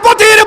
সভাপতির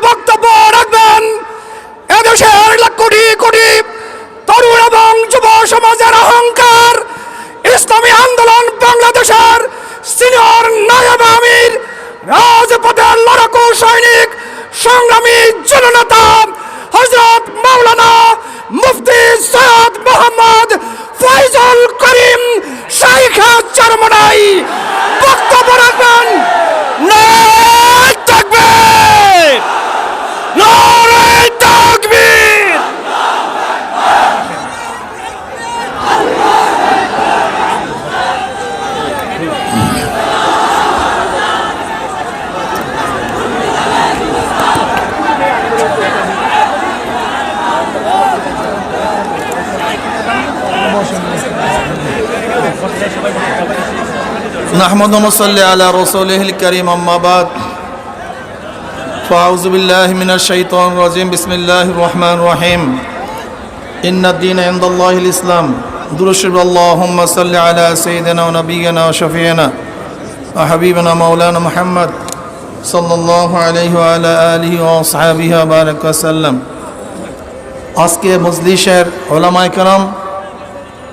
نحمد ونصلي على رسوله الكريم أما بعد فأعوذ بالله من الشيطان الرجيم بسم الله الرحمن الرحيم إن الدين عند الله الإسلام درشب اللهم صل على سيدنا ونبينا وشفينا وحبيبنا مولانا محمد صلى الله عليه وعلى آله وأصحابه وبارك وسلم আজকে মজলিসের ওলামাই কালাম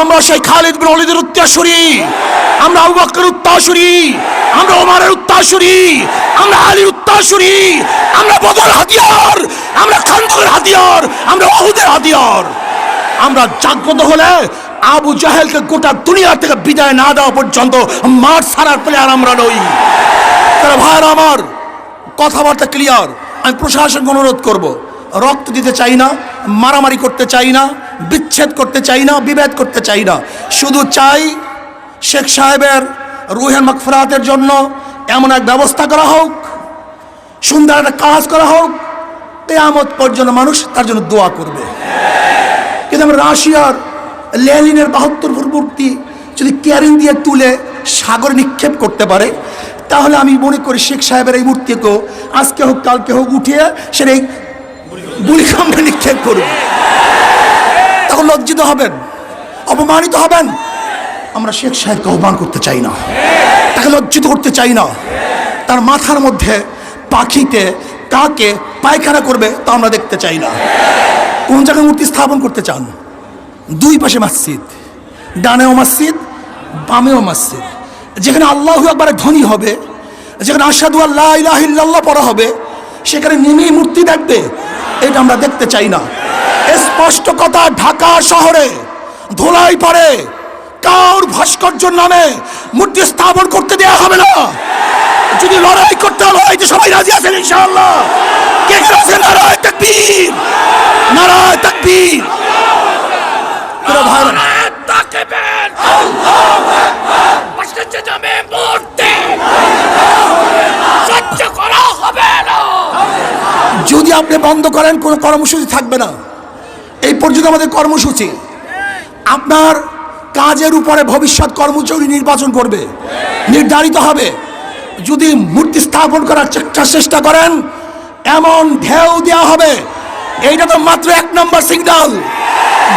আমরা সেই খালিদ বিন ওয়ালিদের উত্তরসূরি আমরা আবু বকরের উত্তরসূরি আমরা ওমরের উত্তরসূরি আমরা আলীর উত্তরসূরি আমরা বদর হাতিয়ার। আমরা খান্দকের হাতিয়ার। আমরা ওহুদের হাতিয়ার। আমরা জাগ্রত হলে আবু জাহেলকে গোটা দুনিয়া থেকে বিদায় না দেওয়া পর্যন্ত মাঠ ছাড়ার প্লেয়ার আমরা নই। তারা ভাইয়ের আমার কথাবার্তা ক্লিয়ার আমি প্রশাসনকে অনুরোধ করব। রক্ত দিতে চাই না, মারামারি করতে চাই না, বিচ্ছেদ করতে চাই না, বিভেদ করতে চাই না। শুধু চাই শেখ সাহেবের রুহের মকফরাতের জন্য এমন এক ব্যবস্থা করা হোক, সুন্দর একটা কাজ করা হোক তেয়ামত পর্যন্ত মানুষ তার জন্য দোয়া করবে। কিন্তু আমরা রাশিয়ার লেলিনের বাহাত্তর মূর্তি যদি ক্যারিং দিয়ে তুলে সাগর নিক্ষেপ করতে পারে, তাহলে আমি মনে করি শেখ সাহেবের এই মূর্তিকেও আজকে হোক কালকে হোক উঠিয়ে সেটা এই বুড়িকামড়ে নিক্ষেপ করবে তখন লজ্জিত হবেন, অপমানিত হবেন। আমরা শেখ সাহেবকে অপমান করতে চাই না। তাকে লজ্জিত করতে চাই না। তার মাথার মধ্যে পাখিতে কাকে পায়খানা করবে তা আমরা দেখতে চাই না। কোন জায়গায় মূর্তি স্থাপন করতে চান? দুই পাশে মসজিদ। ডানেও মসজিদ, বামেও মসজিদ। যেখানে আল্লাহ একবারে ধনী হবে, যেখানে আসাদু আল্লাহ পড়া হবে, সেখানে নেমেই মূর্তি দেখবে এটা আমরা দেখতে চাই না। স্পষ্ট কথা, ঢাকা শহরে ধুলাই পারে কাউর ভাস্কর্য নামে মূর্তি স্থাপন করতে দেওয়া হবে না। যদি লড়াই করতে হবে সবাই রাজি আছেন, ইনশাআল্লাহ কে কে আছেন নারায় তাকবীর নারায় তাকবীর প্রিয় ভাইরা, নারায়ণ তাকবীর মসজিদে যাবে মূর্তি সহ্য করা হবে না যদি আপনি বন্ধ করেন, কোনো কর্মসূচি থাকবে না। এই পর্যন্ত আমাদের কর্মসূচি। আপনার কাজের উপরে ভবিষ্যৎ কর্মচারী নির্বাচন করবে। নির্ধারিত হবে। যদি মূর্তি স্থাপন করার চেষ্টা চেষ্টা করেন, এমন ঢেউ দেওয়া হবে। এইটা তো মাত্র এক নম্বর সিগন্যাল।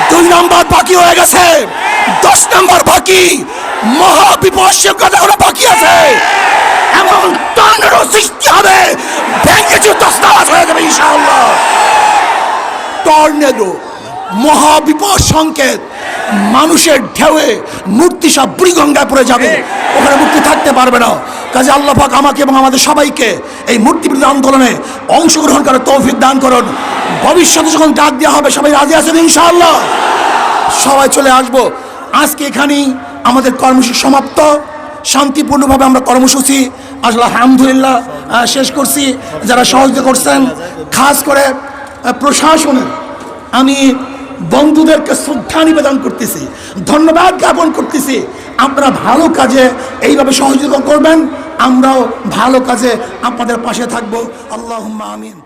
দুই নম্বর বাকি হয়ে গেছে। দশ নম্বর বাকি। মহা বিপর্যয় কথাগুলো বাকি আছে। এমন টানের সৃষ্টি হবে। ভেঙে হয়ে যাবে ইনশাআল্লাহ। টর্নেডো সংকেত, মানুষের ঢেউয়ে মূর্তি সব বুড়িগঙ্গায় পড়ে যাবে। ওখানে থাকতে পারবে না। কাজে আল্লাহ পাক আমাকে এবং আমাদের সবাইকে এই আন্দোলনে অংশগ্রহণ তৌফিক দান করুন। ভবিষ্যতে যখন ডাক দেওয়া হবে, সবাই রাজি আছেন ইনশাআল্লাহ? সবাই চলে আসব। আজকে এখানেই আমাদের কর্মসূচি সমাপ্ত। শান্তিপূর্ণভাবে আমরা কর্মসূচি আসলে আলহামদুলিল্লাহ শেষ করছি। যারা সহযোগিতা করছেন, খাস করে প্রশাসনে প্রশাসনের আমি বন্ধুদেরকে শ্রদ্ধা নিবেদন করতেছি, ধন্যবাদ জ্ঞাপন করতেছি। আপনারা ভালো কাজে এইভাবে সহযোগিতা করবেন, আমরাও ভালো কাজে আপনাদের পাশে থাকব। আল্লাহ আমিন।